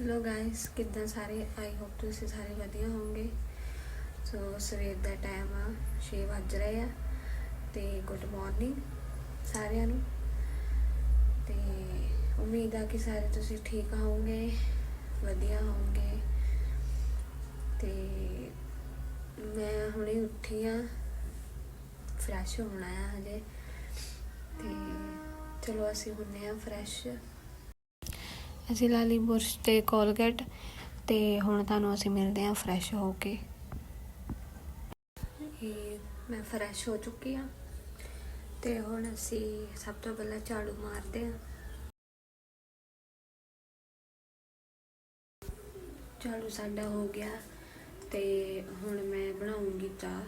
Hello guys ਕਿੱਦਾਂ ਸਾਰੇ? I hope ਤੁਸੀਂ ਸਾਰੇ ਵਧੀਆ ਹੋਵੋਗੇ। ਸੋ ਸਵੇਰ ਦਾ ਟਾਈਮ ਆ 6 ਵੱਜ ਰਹੇ ਆ ਤੇ ਗੁੱਡ ਮਾਰਨਿੰਗ ਸਾਰਿਆਂ ਨੂੰ। ਤੇ ਉਮੀਦ ਆ ਕਿ ਸਾਰੇ ਤੁਸੀਂ ਠੀਕ ਹੋਵੋਗੇ, ਵਧੀਆ ਹੋਵੋਗੇ। ਤੇ ਮੈਂ ਹੁਣੇ ਉੱਠੀ ਆ ਫਰੈਸ਼ ਹੋਣਾ ਆ ਹਜੇ। ਤੇ ਚਲੋ ਅਸੀਂ ਹੁੰਨੇ ਆ ਫਰੈਸ਼ ਅਸੀਂ ਲਾ ਲਈ ਬੁਰਸ਼ ਤੇ ਕੋਲਗੇਟ ਤੇ ਹੁਣ ਤੁਹਾਨੂੰ ਅਸੀਂ ਮਿਲਦੇ ਹਾਂ ਫਰੈਸ਼ ਹੋ ਕੇ। ਇਹ ਮੈਂ ਫਰੈਸ਼ ਹੋ ਚੁੱਕੀ ਆ ਤੇ ਹੁਣ ਅਸੀਂ ਸਭ ਤੋਂ ਪਹਿਲਾਂ ਝਾੜੂ ਮਾਰਦੇ ਹਾਂ। ਝਾੜੂ ਸਾਡਾ ਹੋ ਗਿਆ ਤੇ ਹੁਣ ਮੈਂ ਬਣਾਉਂਗੀ ਚਾਹ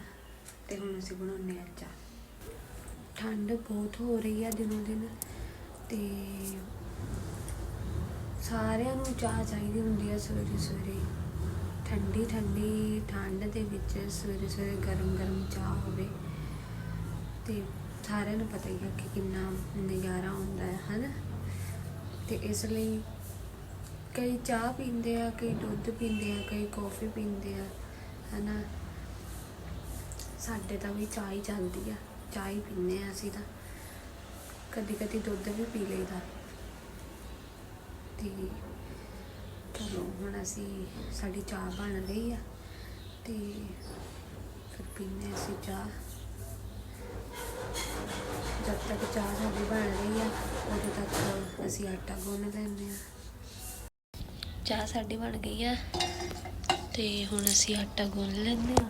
ਤੇ ਹੁਣ ਅਸੀਂ ਬਣਾਉਂਦੇ ਆ ਚਾਹ। ਠੰਡ ਬਹੁਤ ਹੋ ਰਹੀ ਆ ਦਿਨੋਂ ਦਿਨ ਤੇ ਸਾਰਿਆਂ ਨੂੰ ਚਾਹ ਚਾਹੀਦੀ ਹੁੰਦੀ ਹੈ ਸਵੇਰੇ ਸਵੇਰੇ। ਠੰਡੀ ਠੰਡੀ ਠੰਡ ਦੇ ਵਿੱਚ ਸਵੇਰੇ ਸਵੇਰੇ ਗਰਮ ਗਰਮ ਚਾਹ ਹੋਵੇ। ਤੇ ਸਾਰਿਆਂ ਨੂੰ ਪਤਾ ਹੀ ਹੈ ਕਿ ਕਿੰਨਾ ਨਜ਼ਾਰਾ ਹੁੰਦਾ ਹੈ, ਹਨਾ? ਤੇ ਇਸ ਲਈ ਕਈ ਚਾਹ ਪੀਂਦੇ ਆ, ਕਈ ਦੁੱਧ ਪੀਂਦੇ ਆ, ਕਈ ਕੌਫੀ ਪੀਂਦੇ ਆ, ਹਨਾ? ਸਾਡੇ ਤਾਂ ਵੀ ਚਾਹ ਹੀ ਚੱਲਦੀ ਆ। ਚਾਹ ਹੀ ਪੀਂਦੇ ਆ ਅਸੀਂ ਤਾਂ। ਕਦੀ ਕਦੀ ਦੁੱਧ ਵੀ ਪੀ ਲਈਦਾ। ਤੇ ਚਲੋ ਹੁਣ ਅਸੀਂ, ਸਾਡੀ ਚਾਹ ਬਣ ਰਹੀ ਆ ਤੇ ਫਿਰ ਪੀਨੇ ਅਸੀਂ ਚਾਹ। ਜਦ ਤੱਕ ਚਾਹ ਸਾਡੀ ਬਣ ਰਹੀ ਆ, ਉਦੋਂ ਤੱਕ ਅਸੀਂ ਆਟਾ ਗੁੰਨ ਲੈਂਦੇ ਆ। ਚਾਹ ਸਾਡੀ ਬਣ ਗਈ ਆ ਤੇ ਹੁਣ ਅਸੀਂ ਆਟਾ ਗੁੰਨ ਲੈਂਦੇ ਆ।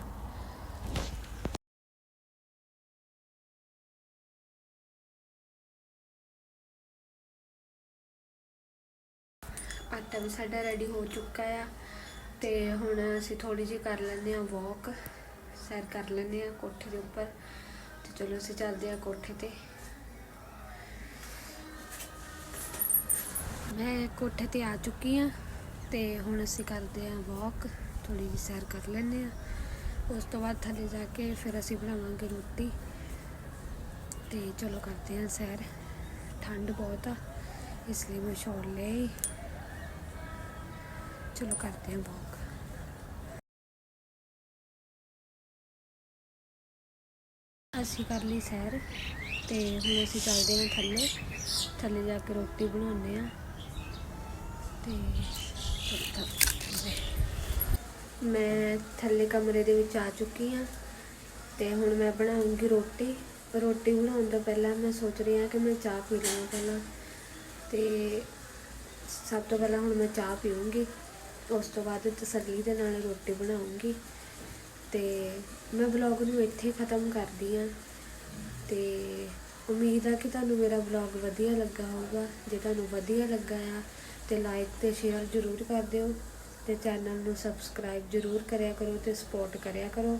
ਆਟਾ ਵੀ ਸਾਡਾ ਰੈਡੀ ਹੋ ਚੁੱਕਾ ਆ। ਤੇ ਹੁਣ ਅਸੀਂ ਥੋੜੀ ਜਿਹੀ ਕਰ ਲੈਂਦੇ ਆ ਵਾਕ ਸੈਰ ਕਰ ਲੈਂਦੇ ਆ ਕੋਠੇ ਦੇ ਉੱਪਰ। ਤੇ ਚਲੋ ਅਸੀਂ ਚੱਲਦੇ ਆ ਕੋਠੇ ਤੇ। ਮੈਂ ਕੋਠੇ ਤੇ ਆ ਚੁੱਕੀ ਆ ਤੇ ਹੁਣ ਅਸੀਂ ਕਰਦੇ ਆ ਵਾਕ ਥੋੜੀ ਜਿਹੀ ਸੈਰ ਕਰ ਲੈਂਦੇ ਆ ਉਸ ਤੋਂ ਬਾਅਦ ਥੱਲੇ ਜਾ ਕੇ ਫਿਰ ਅਸੀਂ ਬਣਾਵਾਂਗੇ ਰੋਟੀ। ਤੇ ਚਲੋ ਕਰਦੇ ਆ ਸੈਰ। ਠੰਡ ਬਹੁਤ ਆ, ਇਸ ਲਈ ਮੈਂ ਛੋੜ ਲਈ ਚਲੋ ਕਰਦੇ ਹਾਂ ਵਾਕ ਅਸੀਂ ਕਰ ਲਈ ਸੈਰ ਤੇ ਹੁਣ ਅਸੀਂ ਚੱਲਦੇ ਹਾਂ ਥੱਲੇ। ਥੱਲੇ ਜਾ ਕੇ ਰੋਟੀ ਬਣਾਉਂਦੇ ਆ ਤੇ ਮੈਂ ਥੱਲੇ ਕਮਰੇ ਦੇ ਵਿੱਚ ਆ ਚੁੱਕੀ ਹਾਂ ਤੇ ਹੁਣ ਮੈਂ ਬਣਾਉਂਗੀ ਰੋਟੀ। ਰੋਟੀ ਬਣਾਉਣ ਤੋਂ ਪਹਿਲਾਂ ਮੈਂ ਸੋਚ ਰਹੀ ਹਾਂ ਕਿ ਮੈਂ ਚਾਹ ਪੀ ਲਵਾਂ ਪਹਿਲਾਂ। ਤੇ ਸਭ ਤੋਂ ਪਹਿਲਾਂ ਹੁਣ ਮੈਂ ਚਾਹ ਪੀਉਂਗੀ ਉਸ ਤੋਂ ਬਾਅਦ ਤਸੱਲੀ ਦੇ ਨਾਲ ਰੋਟੀ ਬਣਾਉਂਗੀ ਤੇ ਮੈਂ ਵਲੌਗ ਨੂੰ ਇੱਥੇ ਖਤਮ ਕਰਦੀ ਹਾਂ ਤੇ ਉਮੀਦ ਆ ਕਿ ਤੁਹਾਨੂੰ ਮੇਰਾ ਵਲੌਗ ਵਧੀਆ ਲੱਗਾ ਹੋਊਗਾ। ਜੇ ਤੁਹਾਨੂੰ ਵਧੀਆ ਲੱਗਾ ਆ ਤੇ ਲਾਈਕ ਤੇ ਸ਼ੇਅਰ ਜ਼ਰੂਰ ਕਰ ਦਿਓ ਤੇ ਚੈਨਲ ਨੂੰ ਸਬਸਕ੍ਰਾਈਬ ਜ਼ਰੂਰ ਕਰਿਆ ਕਰੋ ਤੇ ਸਪੋਰਟ ਕਰਿਆ ਕਰੋ।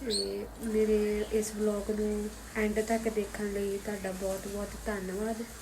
ਤੇ ਮੇਰੇ ਇਸ ਵਲੌਗ ਨੂੰ ਐਂਡ ਤੱਕ ਦੇਖਣ ਲਈ ਤੁਹਾਡਾ ਬਹੁਤ ਬਹੁਤ ਧੰਨਵਾਦ।